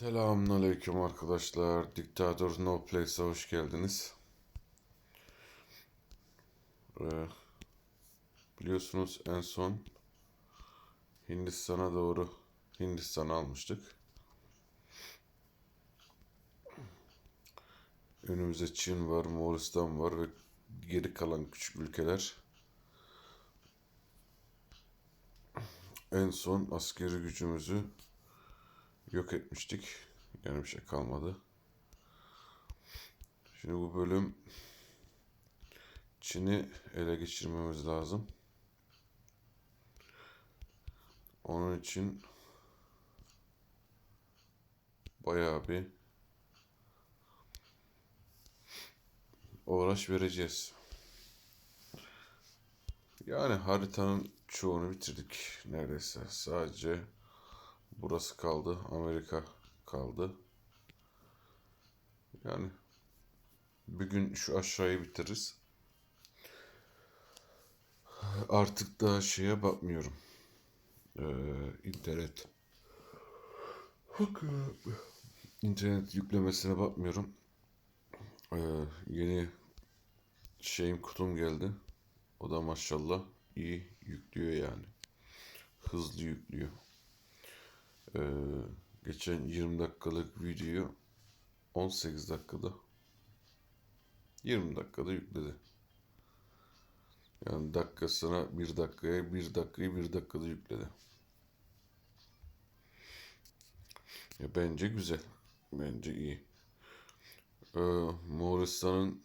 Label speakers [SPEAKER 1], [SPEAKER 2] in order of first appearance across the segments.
[SPEAKER 1] Selamünaleyküm arkadaşlar. Diktatör No Place'e hoş geldiniz. Ee, biliyorsunuz en son Hindistan'a doğru Hindistan'ı almıştık. Önümüzde Çin var, Moğolistan var ve geri kalan küçük ülkeler. En son askeri gücümüzü yok etmiştik. Yani bir şey kalmadı. Şimdi bu bölüm Çin'i ele geçirmemiz lazım. Onun için bayağı bir uğraş vereceğiz. Yani haritanın çoğunu bitirdik neredeyse. Sadece burası kaldı. Amerika kaldı. Yani bir gün şu aşağıyı bitiririz. Artık daha şeye bakmıyorum. Ee, internet. İnternet yüklemesine bakmıyorum. Ee, yeni şeyim kutum geldi. O da maşallah iyi yüklüyor yani. Hızlı yüklüyor. Ee, geçen 20 dakikalık videoyu 18 dakikada 20 dakikada yükledi. Yani dakikasına bir dakikaya bir dakikayı bir dakikada yükledi. Ya bence güzel. Bence iyi. Ee, Moğolistan'ın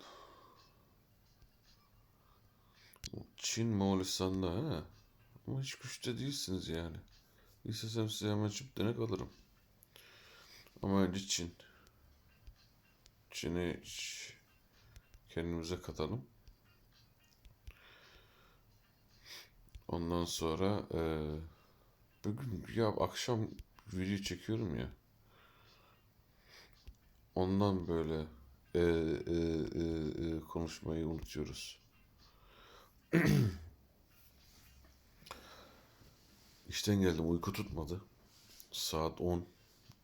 [SPEAKER 1] Çin Moğolistan'da ha. Ama hiç güçte değilsiniz yani. İstesem size hemen çift denek alırım. Ama önce Çin. Çin'i kendimize katalım. Ondan sonra eee bugün ya akşam video çekiyorum ya. Ondan böyle eee, eee, eee, eee, konuşmayı unutuyoruz. İşten geldim uyku tutmadı. Saat 10.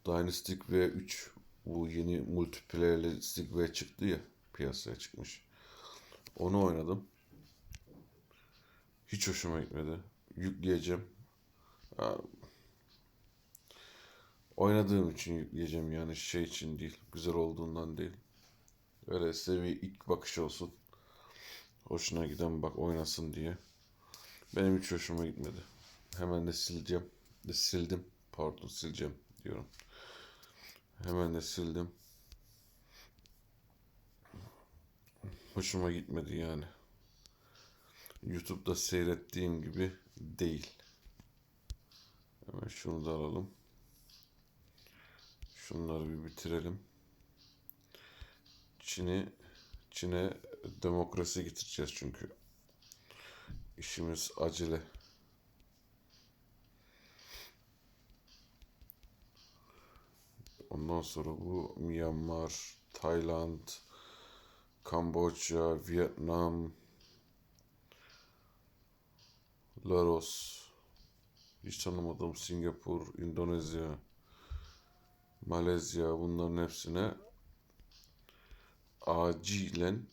[SPEAKER 1] Dynastic V3 bu yeni multiplayer'li Stick V çıktı ya piyasaya çıkmış. Onu oynadım. Hiç hoşuma gitmedi. Yükleyeceğim. Oynadığım için yükleyeceğim yani şey için değil. Güzel olduğundan değil. Öyle size ilk bakış olsun. Hoşuna giden bak oynasın diye. Benim hiç hoşuma gitmedi. Hemen de sileceğim. De sildim. Pardon sileceğim diyorum. Hemen de sildim. Hoşuma gitmedi yani. YouTube'da seyrettiğim gibi değil. Hemen şunu da alalım. Şunları bir bitirelim. Çin'i Çin'e demokrasi getireceğiz çünkü. İşimiz acele. Ondan sonra bu Myanmar, Tayland, Kamboçya, Vietnam, Laos, hiç tanımadığım Singapur, Endonezya, Malezya bunların hepsine acilen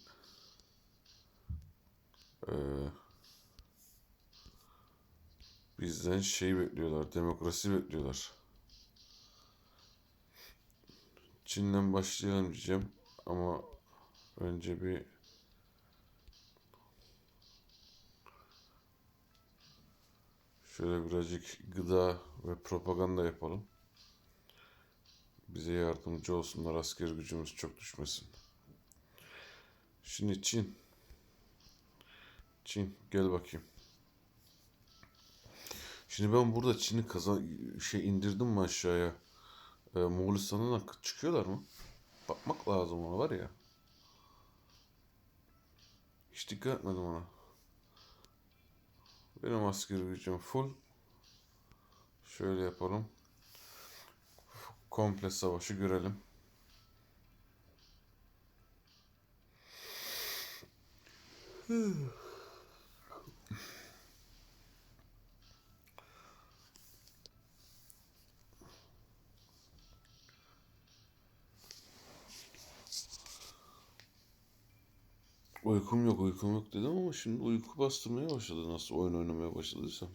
[SPEAKER 1] eee, bizden şey bekliyorlar, demokrasi bekliyorlar. Çin'den başlayalım diyeceğim ama önce bir şöyle birazcık gıda ve propaganda yapalım. Bize yardımcı olsunlar asker gücümüz çok düşmesin. Şimdi Çin. Çin gel bakayım. Şimdi ben burada Çin'i kazan şey indirdim mi aşağıya? E, Moğolistan'dan çıkıyorlar mı? Bakmak lazım ona var ya. Hiç dikkat etmedim ona. Benim asker gücüm full. Şöyle yapalım. Komple savaşı görelim. Uykum yok, uykum yok dedim ama şimdi uyku bastırmaya başladı nasıl oyun oynamaya başladıysam.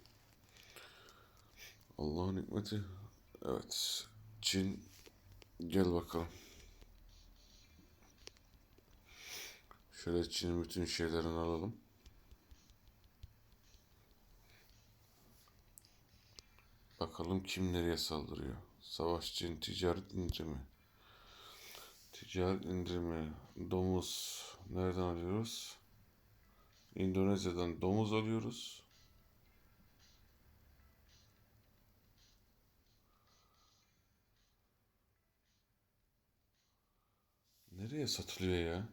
[SPEAKER 1] Allah'ın hikmeti. Evet. Çin gel bakalım. Şöyle Çin'in bütün şeylerini alalım. Bakalım kim nereye saldırıyor. Savaş Çin ticaret indirimi. Ticaret indirimi. Domuz. Nereden alıyoruz? Endonezya'dan domuz alıyoruz. Nereye satılıyor ya?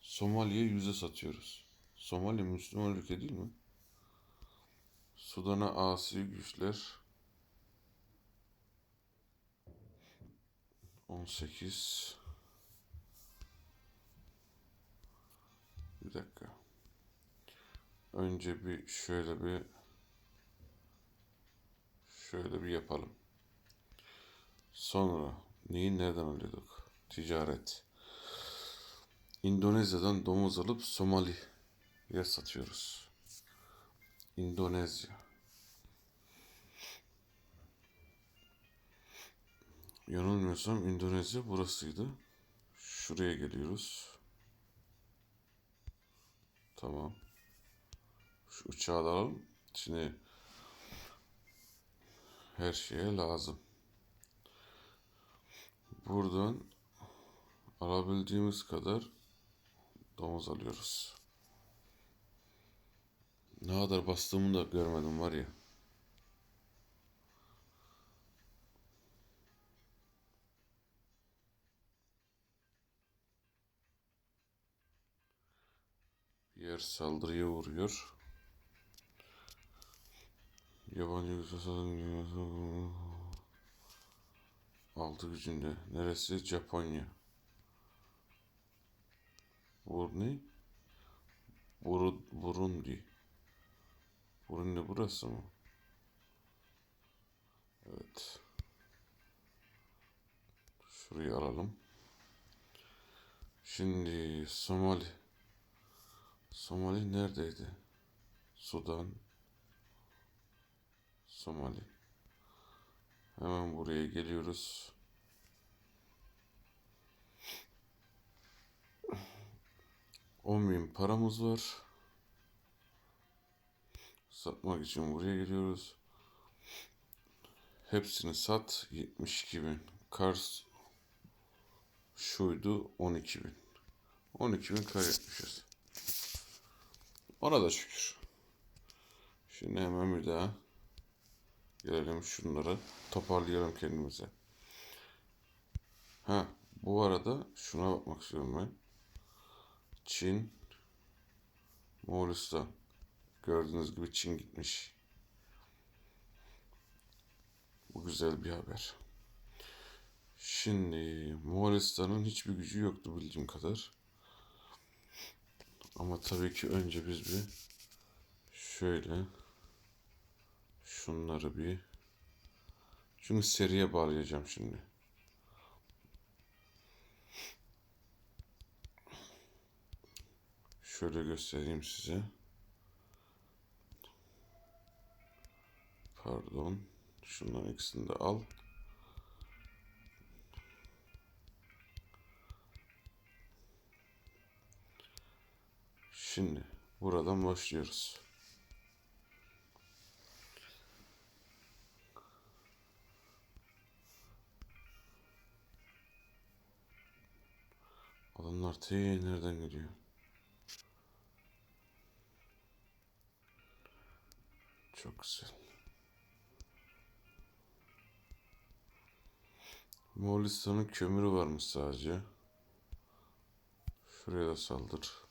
[SPEAKER 1] Somali'ye yüze satıyoruz. Somali Müslüman ülke değil mi? Sudan'a asi güçler 18 Bir dakika. Önce bir şöyle bir şöyle bir yapalım. Sonra neyi nereden alıyorduk? Ticaret. Endonezya'dan domuz alıp Somali'ye satıyoruz. Endonezya. Yanılmıyorsam Endonezya burasıydı. Şuraya geliyoruz. Tamam. Şu uçağı alalım. Şimdi her şeye lazım. Buradan alabildiğimiz kadar domuz alıyoruz. Ne kadar bastığımı da görmedim var ya. Yer saldırıya uğruyor. Yabancı Altı gücünde. Neresi? Japonya. Bu ne? Buru, Burundi. Burundi burası mı? Evet. Şurayı alalım. Şimdi Somali. Somali neredeydi? Sudan. Somali. Hemen buraya geliyoruz. On bin paramız var. Satmak için buraya geliyoruz. Hepsini sat 72 bin. Kars şuydu 12 bin. 12 bin kaybetmişiz. Ona da şükür. Şimdi hemen bir daha gelelim şunları toparlayalım kendimize. Ha bu arada şuna bakmak istiyorum ben. Çin, Moğolistan. Gördüğünüz gibi Çin gitmiş. Bu güzel bir haber. Şimdi Moğolistan'ın hiçbir gücü yoktu bildiğim kadar. Ama tabii ki önce biz bir şöyle şunları bir çünkü seriye bağlayacağım şimdi. Şöyle göstereyim size. Pardon. Şunların ikisini de al. Şimdi buradan başlıyoruz. Adamlar te nereden geliyor? Çok güzel. Moğolistan'ın kömürü varmış sadece. Şuraya da saldır.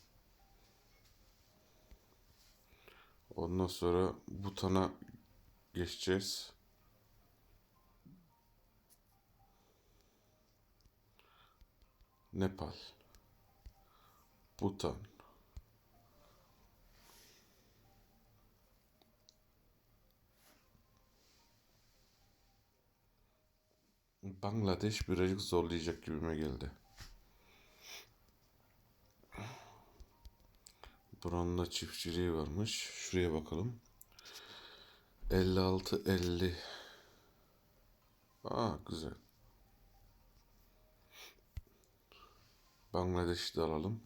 [SPEAKER 1] Ondan sonra Butan'a geçeceğiz. Nepal. Bhutan. Bangladeş birazcık zorlayacak gibime geldi. Buranın çiftçiliği varmış. Şuraya bakalım. 56 50. Aa güzel. Bangladeş'i de alalım.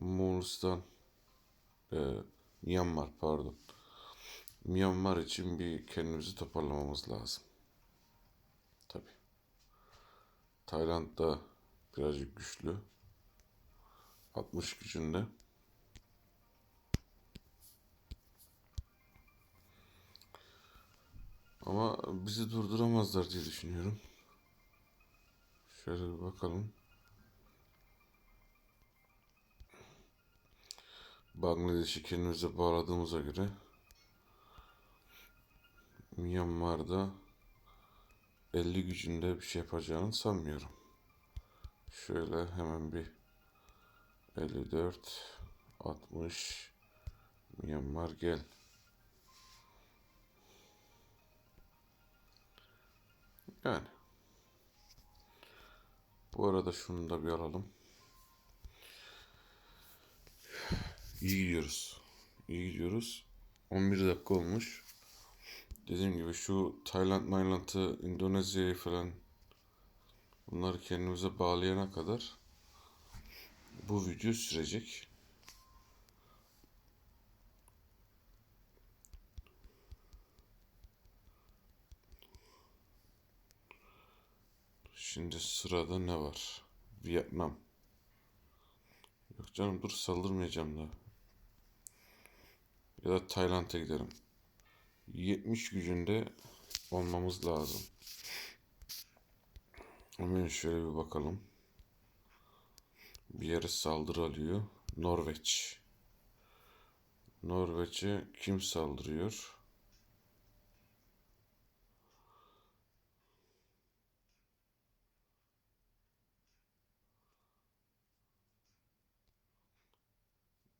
[SPEAKER 1] Moğolistan e, Myanmar pardon. Myanmar için bir kendimizi toparlamamız lazım. Tabi. Tayland da birazcık güçlü. 60 gücünde. Ama bizi durduramazlar diye düşünüyorum. Şöyle bir bakalım. Bangladeş'i kendimize bağladığımıza göre Myanmar'da 50 gücünde bir şey yapacağını sanmıyorum. Şöyle hemen bir 54 60 Myanmar gel. Yani. Bu arada şunu da bir alalım. İyi gidiyoruz. İyi gidiyoruz. 11 dakika olmuş. Dediğim gibi şu Tayland, Mayland'ı, Endonezya'yı falan bunları kendimize bağlayana kadar bu video sürecek. Şimdi sırada ne var? Vietnam. Yok canım dur saldırmayacağım da. Ya da Tayland'a gidelim. 70 gücünde olmamız lazım. Hemen şöyle bir bakalım. Bir yere saldırı alıyor. Norveç. Norveç'e kim saldırıyor?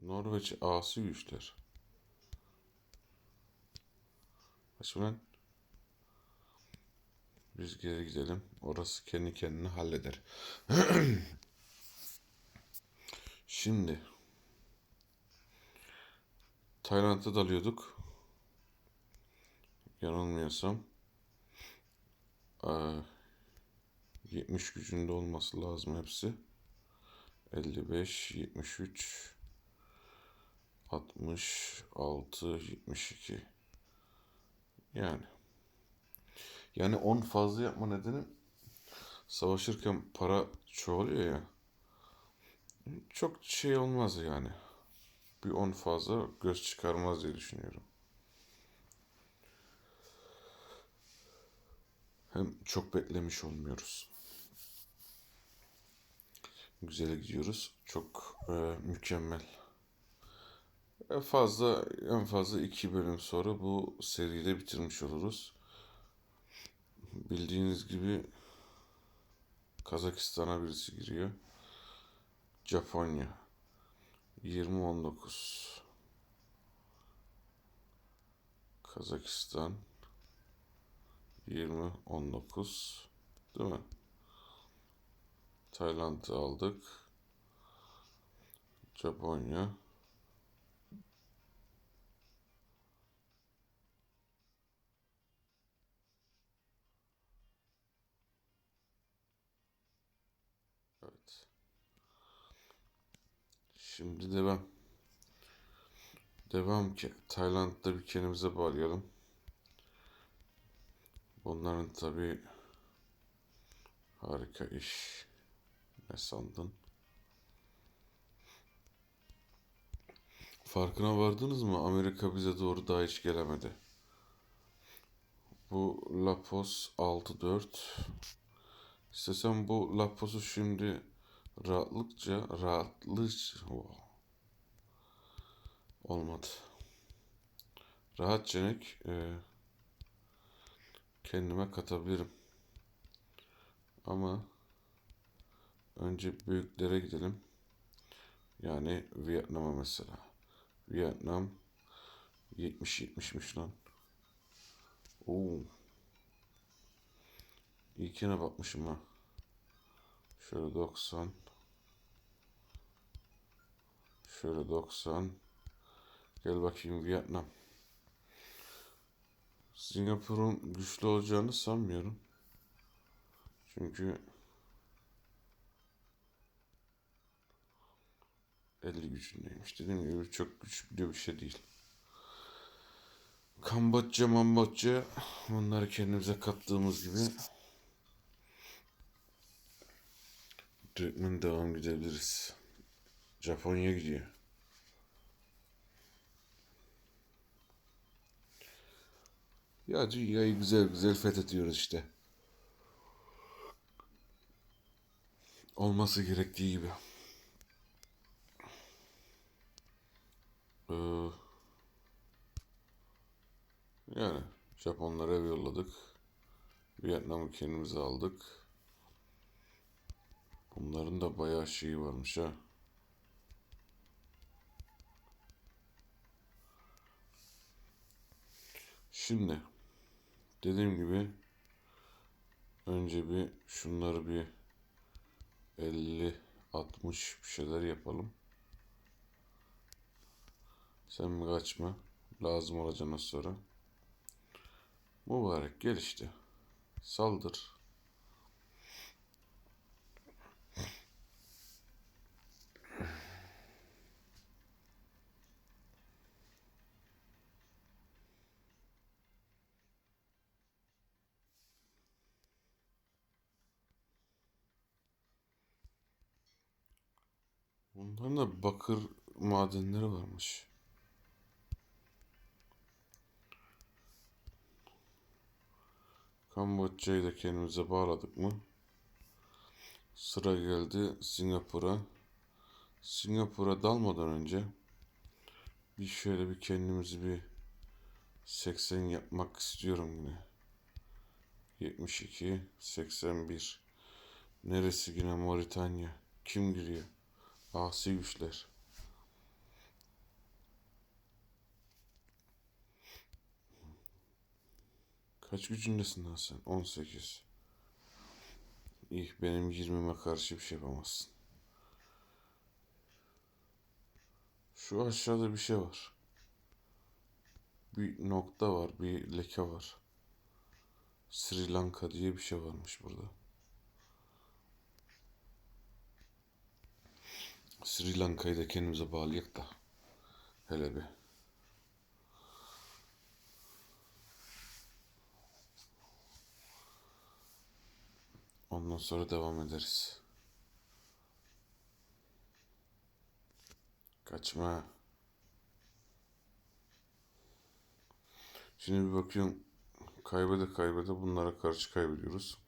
[SPEAKER 1] Norveç asi güçler. Lan? Biz geri gidelim. Orası kendi kendine halleder. Şimdi Tayland'a dalıyorduk. Yanılmıyorsam. Aa, 70 gücünde olması lazım hepsi. 55, 73, 66, 72. Yani. Yani 10 fazla yapma nedeni savaşırken para çoğalıyor ya. Çok şey olmaz yani. Bir 10 fazla göz çıkarmaz diye düşünüyorum. Hem çok beklemiş olmuyoruz. Güzel gidiyoruz. Çok e, mükemmel. En fazla en fazla iki bölüm sonra bu seride bitirmiş oluruz. Bildiğiniz gibi Kazakistan'a birisi giriyor. Japonya 2019 Kazakistan 2019 değil mi? Tayland'ı aldık. Japonya Evet. Şimdi devam. Devam ki Tayland'da bir kendimize bağlayalım. Bunların tabi harika iş. Ne sandın? Farkına vardınız mı? Amerika bize doğru daha hiç gelemedi. Bu Lapos 6-4 İstesem bu Lapos'u şimdi rahatlıkça rahatlıkça oh. olmadı. Rahatça e, kendime katabilirim. Ama önce büyüklere gidelim. Yani Vietnam'a mesela. Vietnam 70-70'miş lan. Oo. İlkine bakmışım ha. Şöyle 90. Şöyle 90. Gel bakayım Vietnam. Singapur'un güçlü olacağını sanmıyorum. Çünkü 50 gücündeymiş. Dediğim gibi çok güçlü bir şey değil. Kamboçya, Mamboçya bunları kendimize kattığımız gibi direktmen devam gidebiliriz. Japonya gidiyor. Ya dünyayı güzel güzel fethediyoruz işte. Olması gerektiği gibi. Ee, yani Japonlara ev yolladık. Vietnam'ı kendimize aldık. Bunların da bayağı şeyi varmış ha. Şimdi dediğim gibi önce bir şunları bir 50 60 bir şeyler yapalım. Sen mi kaçma? Lazım olacağına sonra. Mübarek gel işte. Saldır. Bunların da bakır madenleri varmış. Kamboçya'yı da kendimize bağladık mı? Sıra geldi Singapur'a. Singapur'a dalmadan önce bir şöyle bir kendimizi bir 80 yapmak istiyorum yine. 72, 81. Neresi yine Moritanya? Kim giriyor? Asi güçler. Kaç gücündesin lan sen? 18. İyi benim 20'me karşı bir şey yapamazsın. Şu aşağıda bir şey var. Bir nokta var, bir leke var. Sri Lanka diye bir şey varmış burada. Sri Lanka'yı da kendimize bağlayak da. Hele bir. Ondan sonra devam ederiz. Kaçma. Şimdi bir bakıyorum. Kaybede kaybede bunlara karşı kaybediyoruz.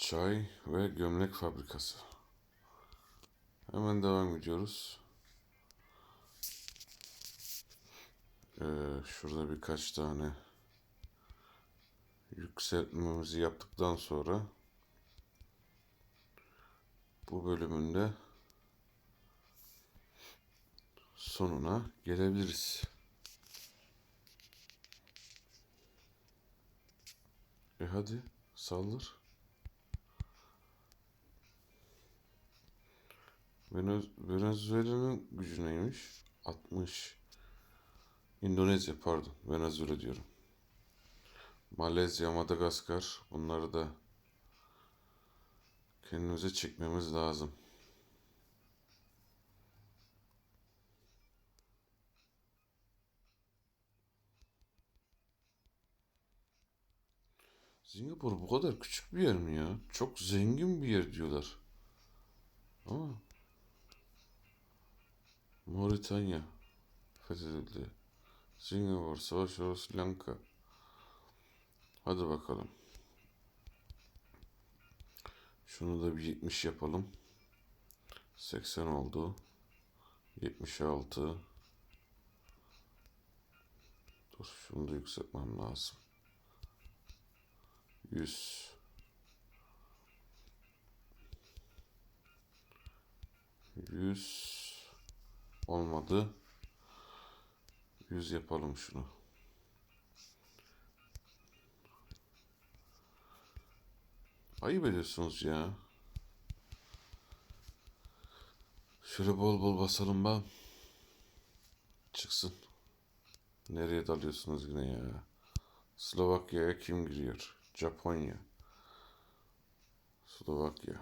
[SPEAKER 1] Çay ve gömlek fabrikası. Hemen devam ediyoruz. Ee, şurada birkaç tane yükseltmemizi yaptıktan sonra bu bölümünde sonuna gelebiliriz. E hadi saldır. Venezuela'nın gücü neymiş? 60. Endonezya pardon. Venezuela diyorum. Malezya, Madagaskar bunları da kendimize çekmemiz lazım. Singapur bu kadar küçük bir yer mi ya? Çok zengin bir yer diyorlar. Ama Moritanya fethedildi. Singapur, Savaş, Sri Lanka. Hadi bakalım. Şunu da bir 70 yapalım. 80 oldu. 76. Dur şunu da yükseltmem lazım. 100. 100 olmadı. 100 yapalım şunu. Ayıp ediyorsunuz ya. Şöyle bol bol basalım bak. Çıksın. Nereye dalıyorsunuz yine ya? Slovakya'ya kim giriyor? Japonya. Slovakya.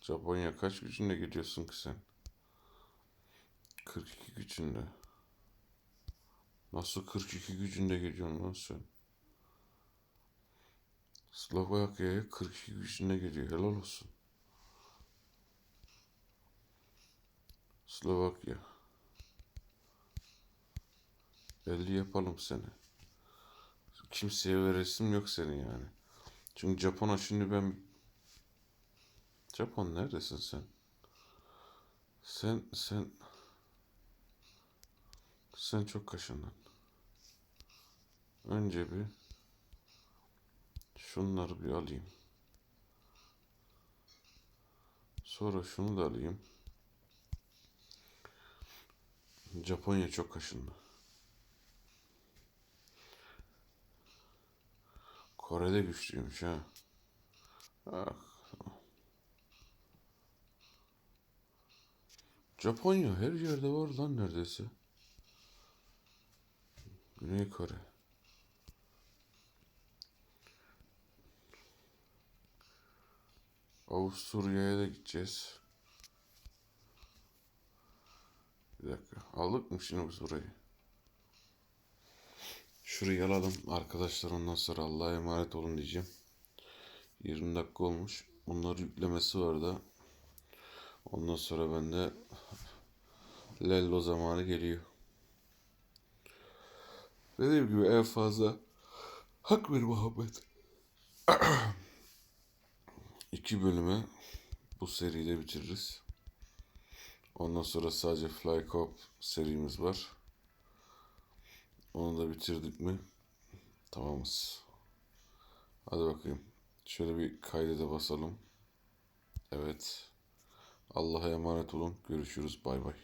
[SPEAKER 1] Japonya kaç gücünde gidiyorsun ki sen? 42 gücünde. Nasıl 42 gücünde gidiyorsun lan sen? Slovakya'ya 42 gücünde geliyor. Helal olsun. Slovakya. 50 yapalım seni. Kimseye veresim yok senin yani. Çünkü Japon'a şimdi ben... Japon neredesin sen? Sen, sen... Sen çok kaşındın. Önce bir... Şunları bir alayım. Sonra şunu da alayım. Japonya çok kaşındı. Kore'de güçlüymüş ha. Ah. Japonya her yerde var lan neredeyse. Güney Kore. Avusturya'ya da gideceğiz. Bir dakika. Aldık mı şimdi biz burayı? Şurayı alalım arkadaşlar ondan sonra Allah'a emanet olun diyeceğim. 20 dakika olmuş. Bunlar yüklemesi var da. Ondan sonra bende Lello zamanı geliyor. Dediğim gibi en fazla hak ver Muhammed. İki bölümü bu seriyle bitiririz. Ondan sonra sadece Fly Cop serimiz var. Onu da bitirdik mi? Tamamız. Hadi bakayım. Şöyle bir kaydede basalım. Evet. Allah'a emanet olun. Görüşürüz. Bay bay.